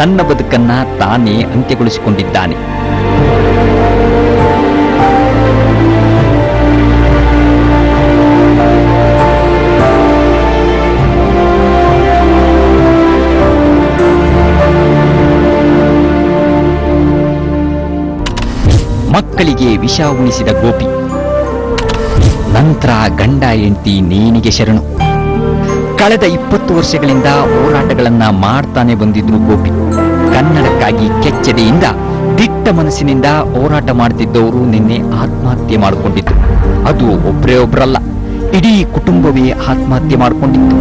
ತನ್ನ ಬದುಕನ್ನ ತಾನೇ ಅಂತ್ಯಗೊಳಿಸಿಕೊಂಡಿದ್ದಾನೆ. ಮಕ್ಕಳಿಗೆ ವಿಷ ಉಣಿಸಿದ ಗೋಪಿ ನಂತರ ಗಂಡ ಹೆಂಡತಿ ನೇಣಿಗೆ ಶರಣು. ಕಳೆದ ಇಪ್ಪತ್ತು ವರ್ಷಗಳಿಂದ ಹೋರಾಟಗಳನ್ನ ಮಾಡ್ತಾನೆ ಬಂದಿದ್ರು ಗೋಪಿ. ಕನ್ನಡಕ್ಕಾಗಿ ಕೆಚ್ಚೆದೆಯಿಂದ ದಿಟ್ಟ ಮನಸ್ಸಿನಿಂದ ಹೋರಾಟ ಮಾಡುತ್ತಿದ್ದವರು ನಿನ್ನೆ ಆತ್ಮಹತ್ಯೆ ಮಾಡಿಕೊಂಡಿದ್ರು. ಅದು ಒಬ್ಬರೇ ಒಬ್ಬರಲ್ಲ ಇಡೀ ಕುಟುಂಬವೇ ಆತ್ಮಹತ್ಯೆ ಮಾಡಿಕೊಂಡಿತ್ತು.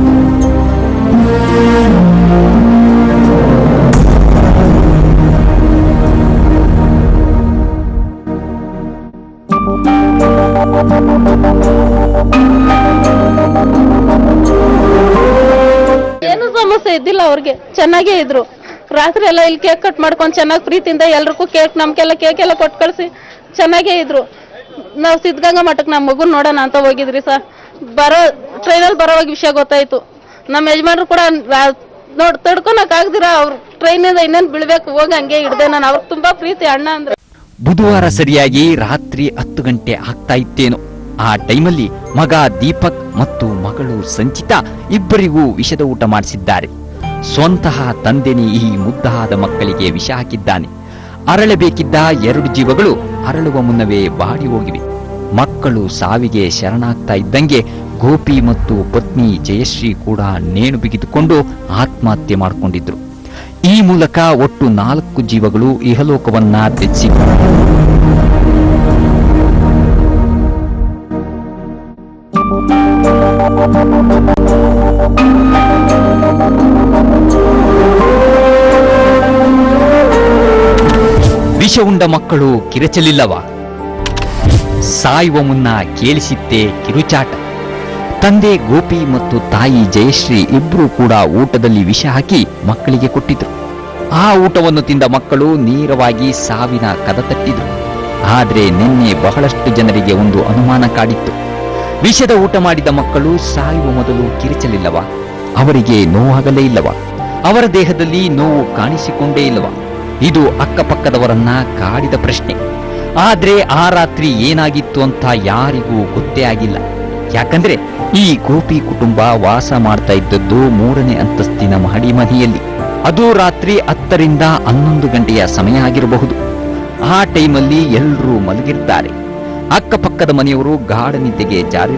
ಇದ್ದಿಲ್ಲ ಅವ್ರಿಗೆ. ಚೆನ್ನಾಗೇ ಇದ್ರು. ರಾತ್ರಿ ಎಲ್ಲ ಇಲ್ಲಿ ಕೇಕ್ ಕಟ್ ಮಾಡ್ಕೊಂಡು ಚೆನ್ನಾಗಿ ಪ್ರೀತಿಯಿಂದ ಎಲ್ರಿಗೂ ಕೇಕ್ ನಮ್ಗೆಲ್ಲ ಕೇಕ್ ಎಲ್ಲ ಕೊಟ್ಟು ಕಳಿಸಿ ಚೆನ್ನಾಗೇ ಇದ್ರು. ನಾವು ಸಿದ್ಧಗಂಗಾ ಮಠಕ್ಕೆ ನಮ್ಮ ಮಗು ನೋಡೋಣ ಅಂತ ಹೋಗಿದ್ರಿ ಸರ್. ಬರೋ ಟ್ರೈನಲ್ಲಿ ಬರೋವಾಗ ವಿಷಯ ಗೊತ್ತಾಯ್ತು. ನಮ್ಮ ಯಜಮಾನ್ರು ಕೂಡ ನೋಡ್, ತಡ್ಕೊಳಕ್ ಆಗದಿರ ಅವ್ರು ಟ್ರೈನಿಂದ ಇನ್ನೇನು ಬೀಳ್ಬೇಕು, ಹೋಗಿ ಹಂಗೆ ಹಿಡ್ದೆ ನಾನು. ಅವ್ರಿಗೆ ತುಂಬಾ ಪ್ರೀತಿ ಅಣ್ಣ ಅಂದ್ರೆ. ಬುಧವಾರ ಸರಿಯಾಗಿ ರಾತ್ರಿ ಹತ್ತು ಗಂಟೆ ಆಗ್ತಾ ಇತ್ತೇನು. ಆ ಟೈಮಲ್ಲಿ ಮಗ ದೀಪಕ್ ಮತ್ತು ಮಗಳು ಸಂಚಿತ ಇಬ್ಬರಿಗೂ ವಿಷದ ಊಟ ಮಾಡಿಸಿದ್ದಾರೆ. ಸ್ವಂತಹ ತಂದೆನಿ ಈ ಮುದ್ದಾದ ಮಕ್ಕಳಿಗೆ ವಿಷ ಹಾಕಿದ್ದಾನೆ. ಅರಳಬೇಕಿದ್ದ ಎರಡು ಜೀವಗಳು ಅರಳುವ ಮುನ್ನವೇ ಬಾಡಿ ಹೋಗಿವೆ. ಮಕ್ಕಳು ಸಾವಿಗೆ ಶರಣಾಗ್ತಾ ಇದ್ದಂಗೆ ಗೋಪಿ ಮತ್ತು ಪತ್ನಿ ಜಯಶ್ರೀ ಕೂಡ ನೇಣು ಬಿಗಿದುಕೊಂಡು ಆತ್ಮಹತ್ಯೆ ಮಾಡಿಕೊಂಡಿದ್ರು. ಈ ಮೂಲಕ ಒಟ್ಟು ನಾಲ್ಕು ಜೀವಗಳು ಇಹಲೋಕವನ್ನ ತ್ಯಜಿಸಿವೆ ವಿಷ ಉಂಡ ಮಕ್ಕಳು ಕಿರಚಲಿಲ್ಲವ. ಸಾಯುವ ಮುನ್ನ ಕೇಳಿಸಿದ್ದೇ ಕಿರುಚಾಟ. ತಂದೆ ಗೋಪಿ ಮತ್ತು ತಾಯಿ ಜಯಶ್ರೀ ಇಬ್ಬರೂ ಕೂಡ ಊಟದಲ್ಲಿ ವಿಷ ಹಾಕಿ ಮಕ್ಕಳಿಗೆ ಕೊಟ್ಟಿದ್ರು. ಆ ಊಟವನ್ನು ತಿಂದ ಮಕ್ಕಳು ನೇರವಾಗಿ ಸಾವಿನ ಕದ ತಟ್ಟಿದ್ರು. ಆದರೆ ನಿನ್ನೆ ಬಹಳಷ್ಟು ಜನರಿಗೆ ಒಂದು ಅನುಮಾನ ಕಾಡಿತ್ತು. ವಿಷದ ಊಟ ಮಾಡಿದ ಮಕ್ಕಳು ಸಾಯುವ ಮೊದಲು ಕಿರಿಚಲಿಲ್ಲವ. ಅವರಿಗೆ ನೋವಾಗಲೇ ಇಲ್ಲವ. ಅವರ ದೇಹದಲ್ಲಿ ನೋವು ಕಾಣಿಸಿಕೊಂಡೇ ಇಲ್ಲವ. ಇದು ಅಕ್ಕಪಕ್ಕದವರನ್ನ ಕಾಡಿದ ಪ್ರಶ್ನೆ. ಆದ್ರೆ ಆ ರಾತ್ರಿ ಏನಾಗಿತ್ತು ಅಂತ ಯಾರಿಗೂ ಗೊತ್ತೇ ಆಗಿಲ್ಲ. ಯಾಕಂದ್ರೆ ಈ ಗೋಪಿ ಕುಟುಂಬ ವಾಸ ಮಾಡ್ತಾ ಇದ್ದದ್ದು ಮೂರನೇ ಅಂತಸ್ತಿನ ಮಹಡಿ ಮನೆಯಲ್ಲಿ ಅದು ರಾತ್ರಿ ಹತ್ತರಿಂದ ಹನ್ನೊಂದು ಗಂಟೆಯ ಸಮಯ ಆಗಿರಬಹುದು. ಆ ಟೈಮಲ್ಲಿ ಎಲ್ಲರೂ ಮಲಗಿರ್ತಾರೆ. ಅಕ್ಕಪಕ್ಕದ ಮನೆಯವರು ಗಾಢ ನಿದ್ದೆಗೆ ಜಾರಿ